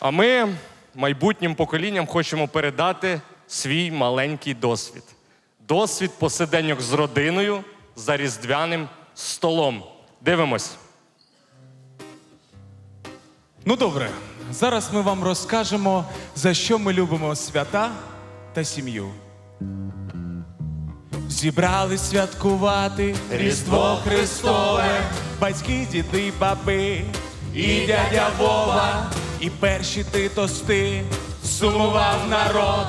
А ми майбутнім поколінням хочемо передати свій маленький досвід. Досвід посиденьок з родиною за різдвяним столом. Дивимось. Ну добре, зараз ми вам розкажемо, за що ми любимо свята та сім'ю. Зібрали святкувати Різдво Христове, батьки, діди, баби, і дядя Вова, і перші ти тости сумував народ.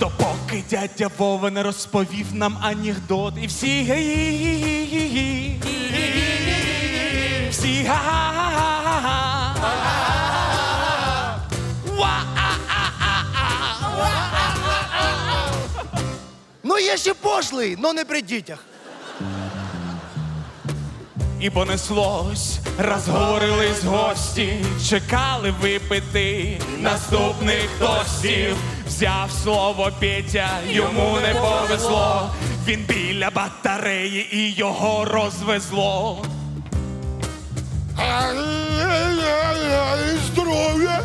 Допоки дядя Вова не розповів нам анекдот, і всі гі всі є ще пошлий, но не при дітях. І понеслось, розговорились гості, чекали випити наступних тостів. Взяв слово Петя, йому не повезло. Він біля батареї і його розвезло. Здоров'я!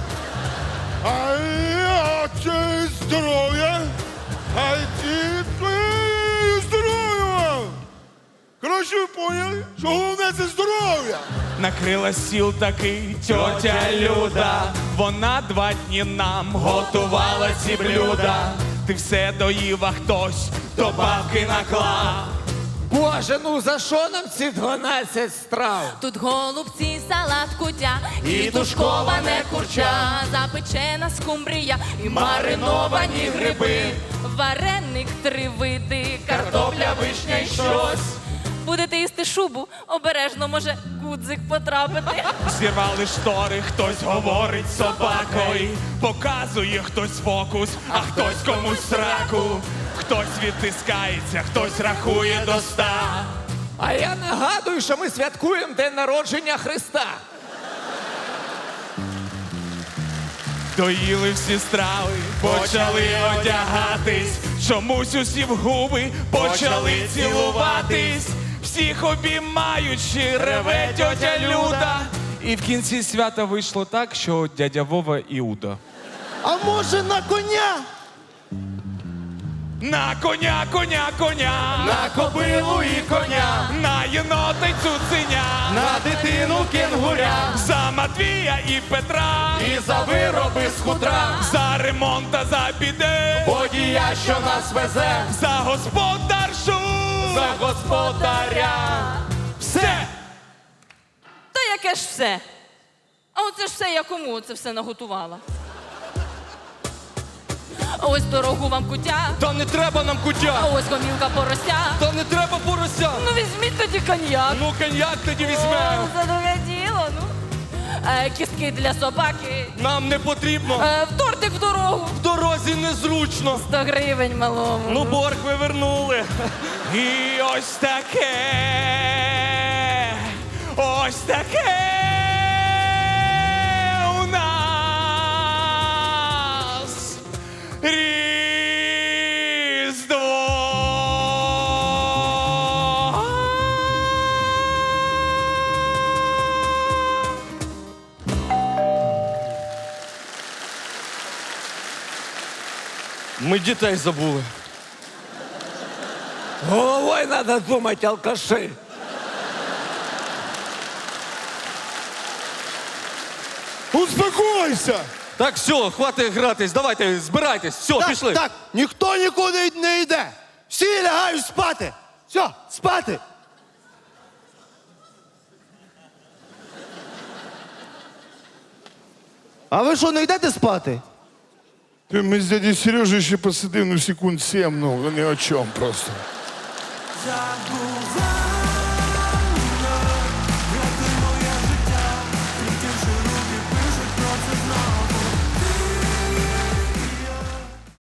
Поняли, що головне це здоров'я! Накрила стіл такий тьотя Люда. Вона два дні нам готувала ці блюда. Ти все доїв, а хтось добавки наклав. Боже, ну за що нам ці 12 страв? Тут голубці, салат, кутя І тушковане курча, запечена скумбрія і мариновані гриби, вареник три види, картопля, вишня і щось. Будете їсти шубу, обережно може гудзик потрапити. Зірвали штори, хтось говорить з собакою, показує хтось фокус, а хтось комусь сраку. Хтось відтискається, хтось рахує до ста. А я нагадую, що ми святкуємо день народження Христа. Доїли всі страви, почали одягатись, чомусь усі в губи почали цілуватись, всіх обіймаючи, реве тьотя Люда. І в кінці свята вийшло так, що дядя Вова Іуда. А може на коня? На коня, коня, коня, На кобилу і коня, на єнота й цуценя, на дитину кенгуря, за Матвія і Петра, і за вироби з хутра, за ремонт та за біде, водія, що нас везе, за господаршу, за господаря. все. То яке ж все? А оце ж все я кому це все наготувала. Ось дорогу вам кутя, Та не треба нам а кутя! ось гомілка порося. Та не треба порося! Ну візьміть тоді коньяк. Ну коньяк тоді О, візьмемо! за друге діло, ну. Е, кістки для собаки. Нам не потрібно! Е, в тортик в дорогу. В дорозі незручно! 100 гривень малому. Ну борг ви вернули! І ось таке, ось таке у нас Різдво. Ми дітей забули. Головою треба думати, алкаши. Успокойся! Так, все, хватить гратись, давайте, збирайтесь, все, Так, пішли. так, ніхто нікуди не йде. Всі лягають спати. Все, спати. А ви що, не йдете спати? Ти ми з дяді Сережею ще посидив ну секунд сім, ну ні о чому просто. 抓不住